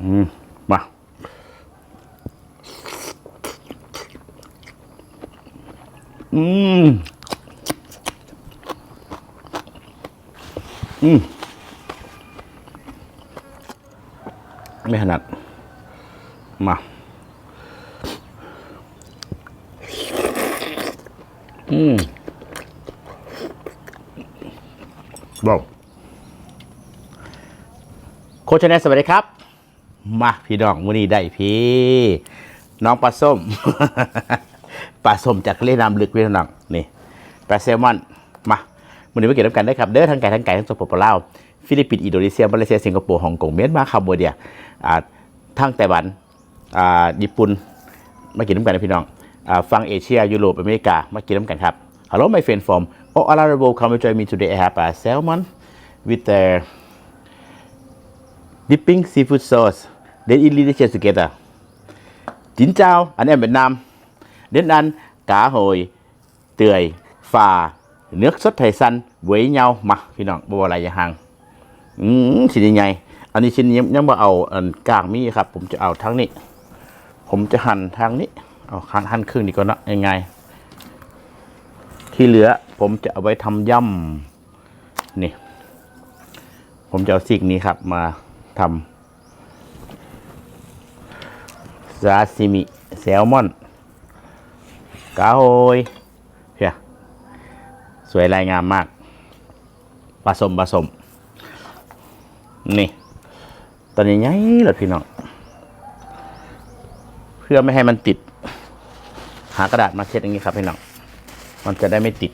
อืมมาอืมอืมไม่ถนัดมา อืมบอกโคชแนลสวัสดีครับ มาพี่น้องมื้อนี้ได้พี่ น้องปลาส้ม ปลาส้มจากเลน้ำลึกพี่น้องนี่ปลาแซลมอนมามื้อนี้มาเก็บน้ำกันได้ครับเด้อทั้งไก่ทั้งไก่ทั้งสปปลาวฟิลิปปินส์อินโดนีเซียมาเลเซียสิงคโปร์ฮ่องกงเมียนมาคัมโบเดียอ่าทั้งไต้หวันอ่าญี่ปุ่นมากินน้ำกันนะพี่น้องอ่าฟังเอเชียยุโรปอเมริกามากินน้ำกันครับ Hello my friend from all around the world come and join me today I have a salmon with the dipping seafood sauce then eat delicious together จินเจ้าอันนี้เป็นน้ำเด่นอันกาโหยเตยฝ่าเนื้อสดไทยสันเวยเงามาพี่น้องบัวอะไรอย่าห่างอืมชิ้นใหญ่ๆอันนี้ชิ้นยังยังบ่เอาอันกลางมีครับ ผมจะเอาทั้งนี้ ผมจะหั่นทางนี้เอาหั่นหั่นครึ่งดีกว่าเนะยังไง ที่เหลือผมจะเอาไว้ทำย่ำนี่ ผมจะเอาสิ่งนี้ครับมาทำ ซาซิมิแซลมอนกาโฮยเพียสวยรายงามมากผสมผสม นี่ ตอนนี้ไงเลยพี่น้อง เพื่อไม่ให้มันติด หากระดาษมาเช็ดอย่างนี้ครับพี่น้อง มันจะได้ไม่ติด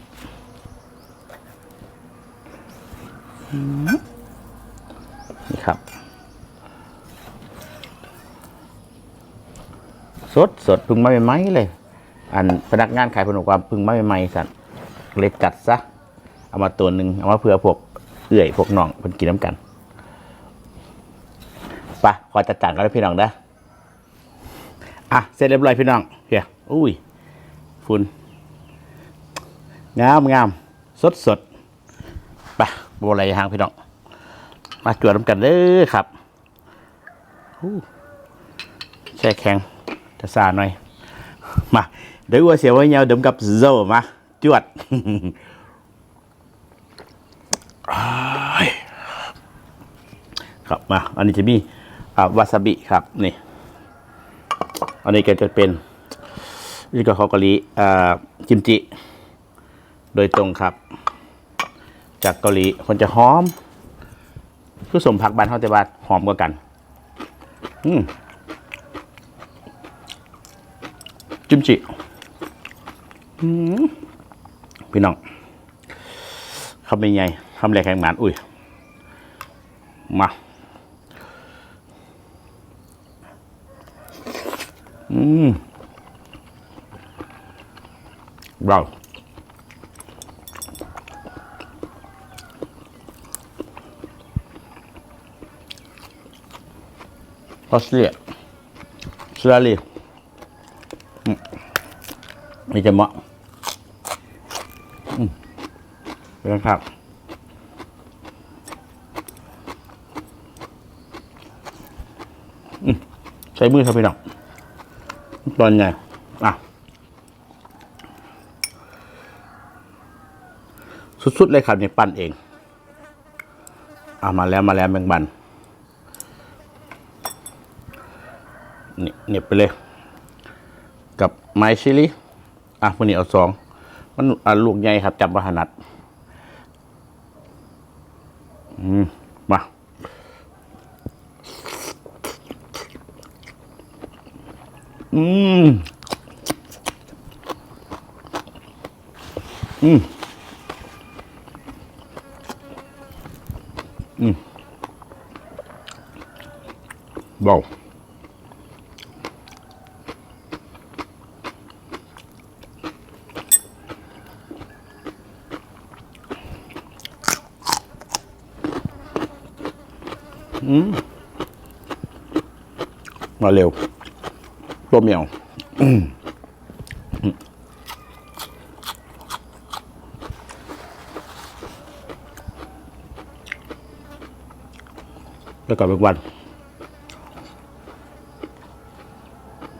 นี่ครับ สดสดพึ่งมาใหม่ๆเลย อันพนักงานขายผลบอกว่าพึ่งมาใหม่ๆสัตว์เลยจัดซะ เอามาตัวหนึ่งเอามาเพื่อพวกเอื่อยพวกน่องเพิ่นกินน้ำกันไปะขอจัดจานกันแล้วพี่น้องนะอะเสร็จเรียบร้อยพี่น้องเฮียอุ้ยฝุ่นงามงามสดสดไปโบราณยางพี่น้อง มาจวดน้ำกันเด้อครับแช่แข็ง จะซาหน่อยมาเดี๋ยวว่าเสียวไว้เงาดมกับโซมาจวดครับมาอันนี้จะมีวาซาบิครับนี่อันนี้ก็จะเป็นนี่ก็เขาเกาหลีกิมจิ โดยตรงครับ จากเกาหลีมันจะหอม คือสมผักบานเท่าแต่ว่าหอมกว่ากัน อืม กิมจิอืมพี่น้องคำเป็นไงคำแรกแข่งหมานอุ้ย มาอืมว้าวออสเตรเลียออสเตรเลียอืม นี่จะเหมาะเป็นครับอืมใช้มือครับพี่น้องตอนไงอะ สุด ๆ เลยครับเนี่ยปั้นเอง อะ มาแล้วมาแล้วแมงบันนี่เหน็บไปเลย กับไม้ชิลี อะพวกนี้เอาสองมันอะลูกใหญ่ครับจับมาถนัด อืม มาอืม อืม อืมเบา มาเร็ว ตัวเหมียล้วก่อนบางวัน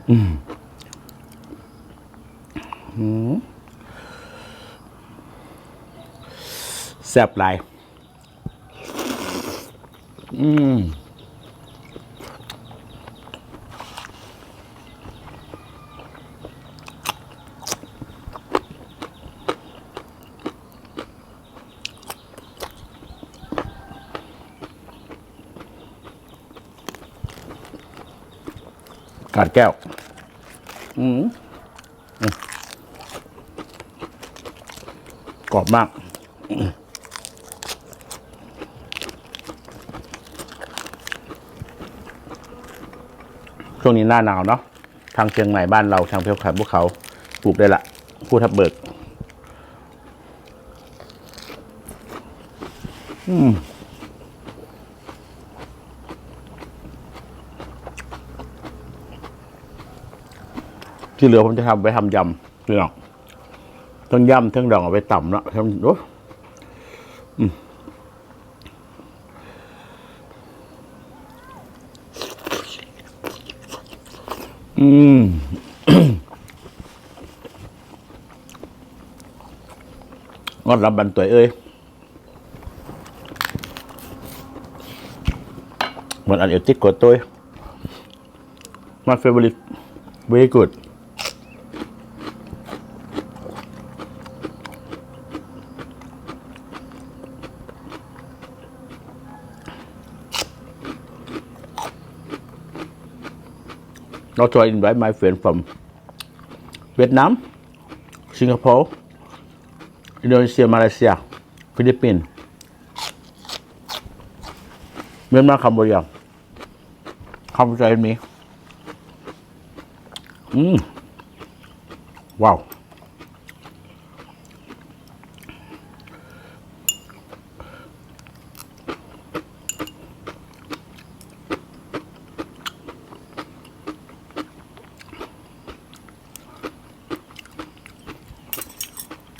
อืมแซ่บหลาย อืม กาดแก้วอืมอืมกรอบมาก ช่วงนี้หน้าหนาวเนาะ ทางเชียงใหม่บ้านเราทางเพียวขันพวกเขาปลูกได้ละผู้ทับเบิก อืม ที่เหลือผมจะทำไปทำยำพี่น้องทั้งยำทั้งดองเอาไปต่ำเนาะทำโอ้อืมงดรับบันตัวเอ้ยมือนอันเอติกกดตัว my favorite very good Also I invite my friend from Vietnam Singapore Indonesia Malaysia Philippines Myanmar Cambodia come join me Mm. Wow ว้าว อืม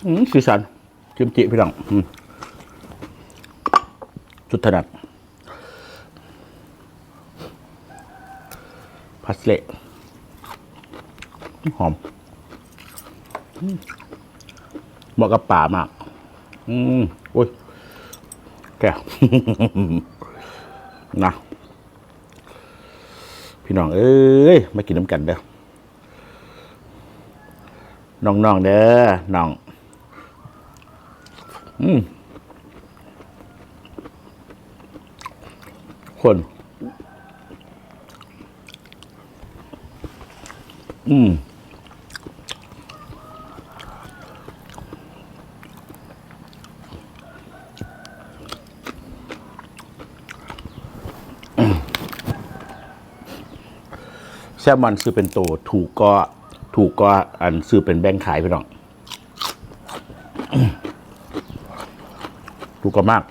สีสันจิมจิพี่น้องสุดถนัดพัสเละหอมเหมาะกับป่ามาก อืมโอ้ย แก้วนะ พี่น้อง เอ้ย มากินน้ำกันเด้อน้องๆเด้อน้อง อืมคนอืมแซลมอนซื้อเป็นโตถูกก็ถูกก็อันซื้อเป็นแบงค์ขายพี่น้อก ก็มาก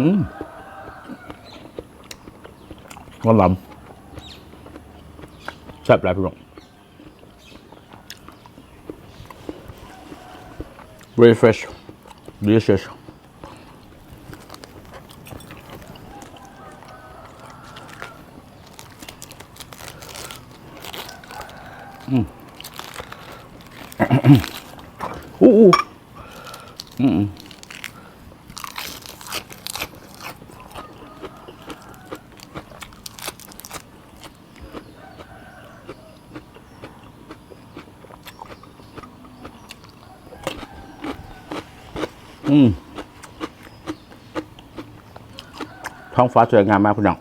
อืมงอนลำแซ่บหลายพี่น้อง very fresh delicious อืมอู้อู้อื อืมท้องฟ้าสวยงามมากพี่น้อง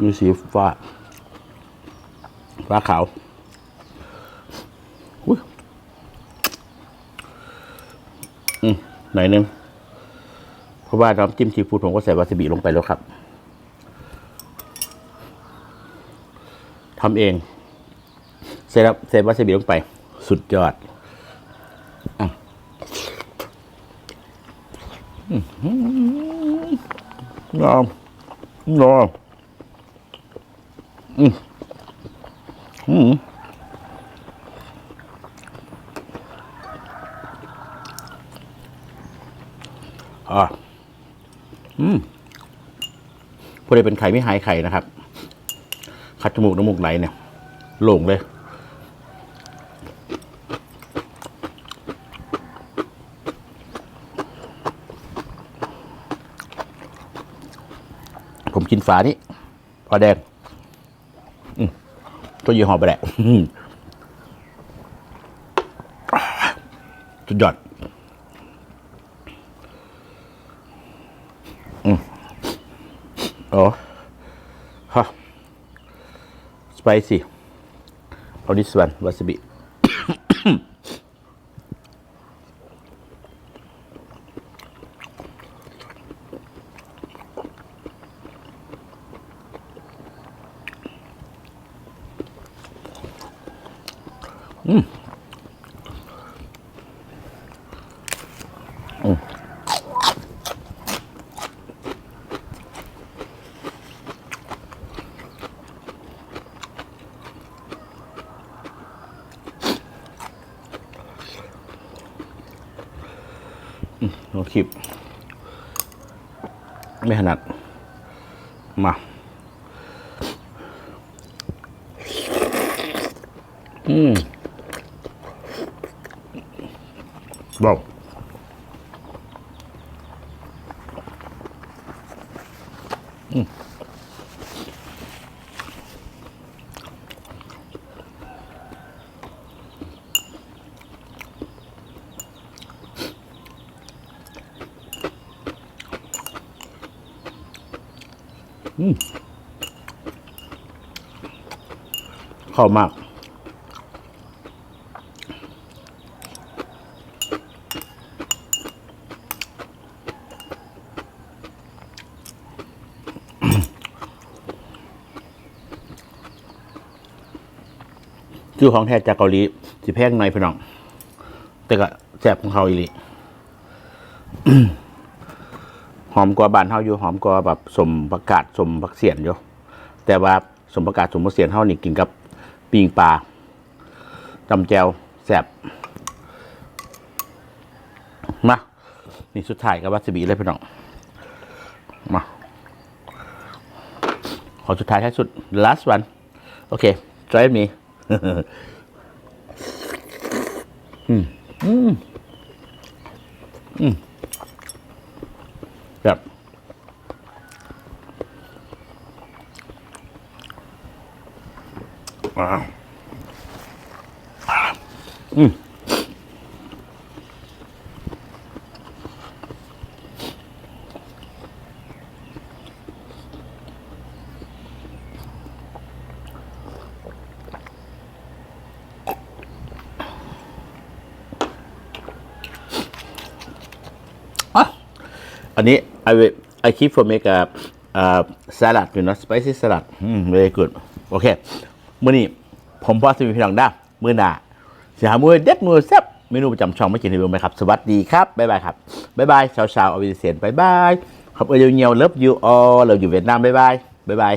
มีสีฟ้า ฟ้าขาวอุ้ยอืมหน่อยนึง เพราะว่าน้ำจิ้มซีฟู้ดผมก็ใส่วาซาบิลงไปแล้วครับทำเอง ใส่แล้วใส่วาซาบิลงไป สุดยอด ยอมยอมอืมอืมอ่าอืมพอดีเป็นไข่ไม่หายไข่นะครับ คัดจมูกน้ำมูกไหลเนี่ยโล่งเลย ฝานี้พอแดงตัวยี่ห้อไปแหละสุดยอดอืมโอ้ฮะ spicy oh this one wasabi โน้ต คลิป ไม่ถนัด มา อืมบอก ข้ามากชื่อของแท้จากเกาหลีสิแพงหน่อยพี่น้อง แต่ก็แซ่บของเขาอีหลีหอมกว่าบานเฮาอยู่หอมกว่าแบบสมประกาศสมผักเสียนอยู่แต่ว่าสมประกาศสมผักเสียนเฮานี่กินกับ ปิงปลาจำแจวแซ่บมานี่สุดท้ายกับวัสบีเลยพี่น้องมาขอสุดท้ายท้ายสุด last one โอเค try me อืมอืมอืมแบบว้าว อืมอะอันนี้ I will I keep for make a uh, salad you know spicy salad อืม very good โอเค มื่อนี้ผมพอสมีพี่น้องได้มื่อหน้าสิหามื้อเด็ดมื้อแซ่บเมนูประจำช่องไม่กินรีวิวไหมครับ สวัสดีครับ บ๊ายบายครับ บ๊ายบายชาวชาวอวิเซียนบ๊ายบายขอบคุณเงียวเลิฟยูออลเราอยู่เวียดนามบ๊ายบายบ๊ายบาย